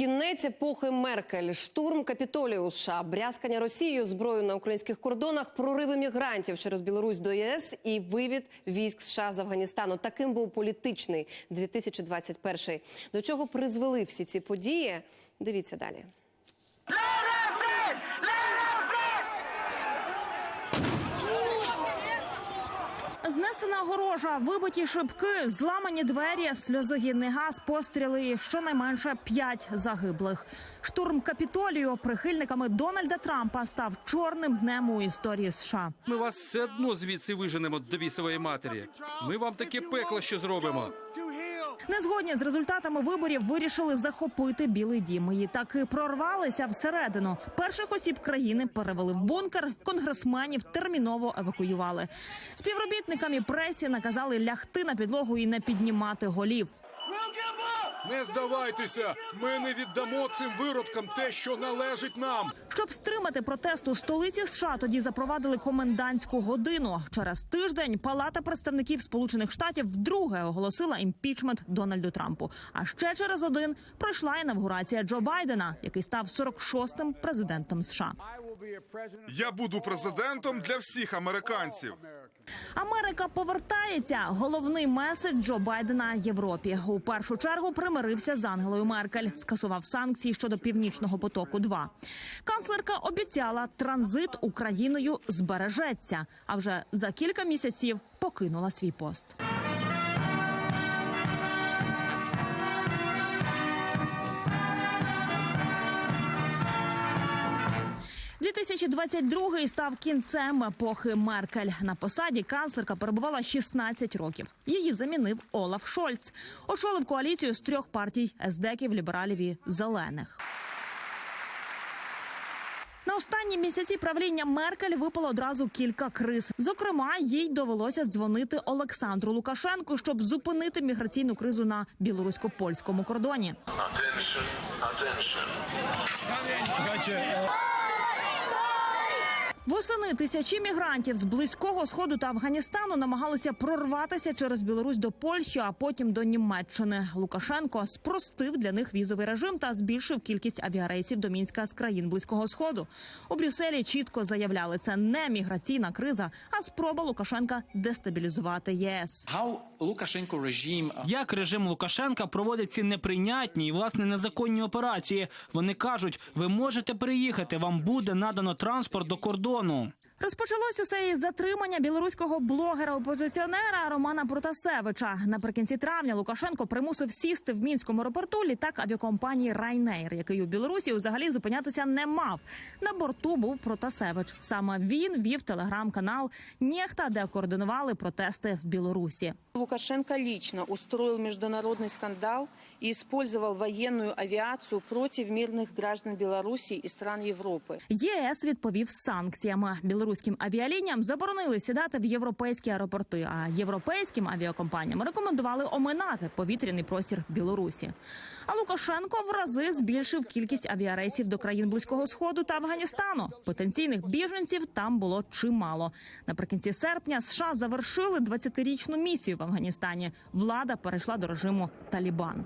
Кінець епохи Меркель, штурм Капітолію США, брязкання Росією зброю на українських кордонах, прориви мігрантів через Білорусь до ЄС і вивід військ США з Афганістану. Таким був політичний 2021. До чого призвели всі ці події? Дивіться далі. Знесена огорожа, вибиті шибки, зламані двері, сльозогінний газ, постріли і щонайменше п'ять загиблих. Штурм капітолію прихильниками Дональда Трампа став чорним днем у історії США. Ми вас все одно звідси виженемо до бісової матері. Ми вам таке пекло що зробимо. Незгодні з результатами виборів вирішили захопити Білий Дім. І таки прорвалися всередину. Перших осіб країни перевели в бункер. Конгресменів терміново евакуювали. Співробітникам і пресі наказали лягти на підлогу і не піднімати голів. Не здавайтеся, ми не віддамо цим виродкам те, що належить нам. Щоб стримати протест у столиці США, тоді запровадили комендантську годину. Через тиждень Палата представників Сполучених Штатів вдруге оголосила імпічмент Дональду Трампу. А ще через один пройшла інавгурація Джо Байдена, який став 46-м президентом США. Я буду президентом для всіх американців. Америка повертається. Головний меседж Джо Байдена Європі у першу чергу примирився з Ангелою Меркель, скасував санкції щодо північного потоку. 2 канцлерка обіцяла, транзит Україною збережеться. А вже за кілька місяців покинула свій пост. – 2022 став кінцем епохи Меркель. На посаді канцлерка перебувала 16 років. Її замінив Олаф Шольц. Очолив коаліцію з трьох партій ездеків, лібералів і зелених. На останні місяці правління Меркель випало одразу кілька криз. Зокрема, їй довелося дзвонити Олександру Лукашенку, щоб зупинити міграційну кризу на білорусько-польському кордоні. Attention, attention. Восени тисячі мігрантів з близького сходу та Афганістану намагалися прорватися через Білорусь до Польщі, а потім до Німеччини. Лукашенко спростив для них візовий режим та збільшив кількість авіарейсів до мінська з країн близького сходу. У Брюсселі чітко заявляли, це не міграційна криза, а спроба Лукашенка дестабілізувати ЄС. How Lukashenko regime Як режим Лукашенка проводить ці неприйнятні і власне незаконні операції? Вони кажуть, ви можете приїхати, вам буде надано транспорт до кордону кордону. Розпочалось усе із затримання білоруського блогера-опозиціонера Романа Протасевича. Наприкінці травня Лукашенко примусив сісти в мінському аеропорту літак авіакомпанії Райнейр, який у Білорусі взагалі зупинятися не мав. На борту був Протасевич. Саме він вів телеграм-канал Нєхта, де координували протести в Білорусі. Лукашенко лично устроил международный скандал и использовал военную авиацию против мирных граждан Беларуси и стран Европы. ЄС відповів санкціями. Білоруським авіалініям заборонили сідати в європейські аеропорти, а європейським авіакомпаніям рекомендували оминати повітряний простір Білорусі. А Лукашенко в рази збільшив кількість авіарейсів до країн близького сходу та Афганістану. Потенційних біженців там було чимало. Наприкінці серпня США завершили 20-річну місію в Афганістані. Влада перейшла до режиму Талібан.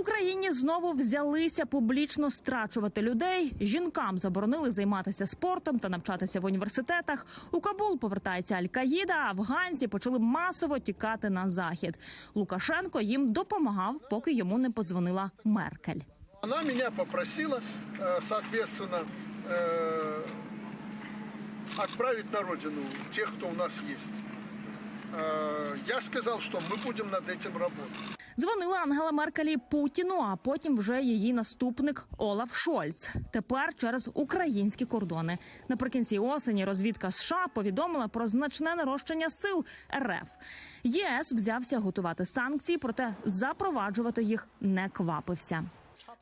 Україні знову взялися публічно страчувати людей. Жінкам заборонили займатися спортом та навчатися в університетах. У Кабул повертається Аль-Каїда, а афганці почали масово тікати на захід. Лукашенко їм допомагав, поки йому не подзвонила Меркель. Она меня попросила, э, соответственно, э, на родину тех, кто у нас есть. Э, Я сказал, что мы будем над этим работать. Дзвонила Ангела Меркелі Путіну, а потім вже її наступник Олаф Шольц. Тепер через українські кордони. Наприкінці осені розвідка США повідомила про значне нарощення сил РФ. ЄС взявся готувати санкції, проте запроваджувати їх не квапився.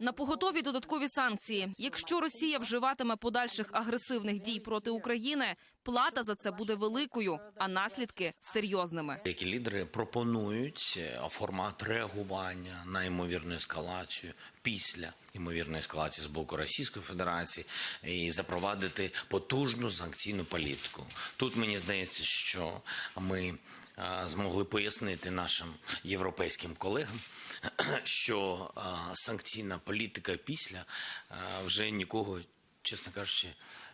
На поготові додаткові санкції. Якщо Росія вживатиме подальших агресивних дій проти України, плата за це буде великою, а наслідки серйозними. які лідери пропонують е, формат реагування на ймовірну ескалацію після ймовірної ескалації з боку Російської Федерації і запровадити потужну санкційну політику. Тут мені здається, що ми змогли пояснити нашим європейським колегам, що санкційна політика після вже нікого, чесно кажучи,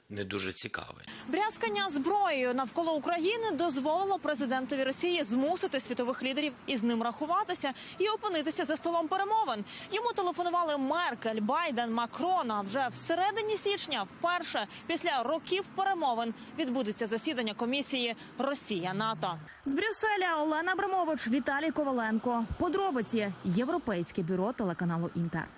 не дуже цікавить. Брязкання зброєю навколо України дозволило президентові Росії змусити світових лідерів із ним рахуватися і опинитися за столом перемовин. Йому телефонували Меркель, Байден, Макрон. А вже всередині січня, вперше після років перемовин, відбудеться засідання комісії Росія НАТО. З Брюсселя Олена Абрамович, Віталій Коваленко. Подробиці Європейське бюро телеканалу Інтер.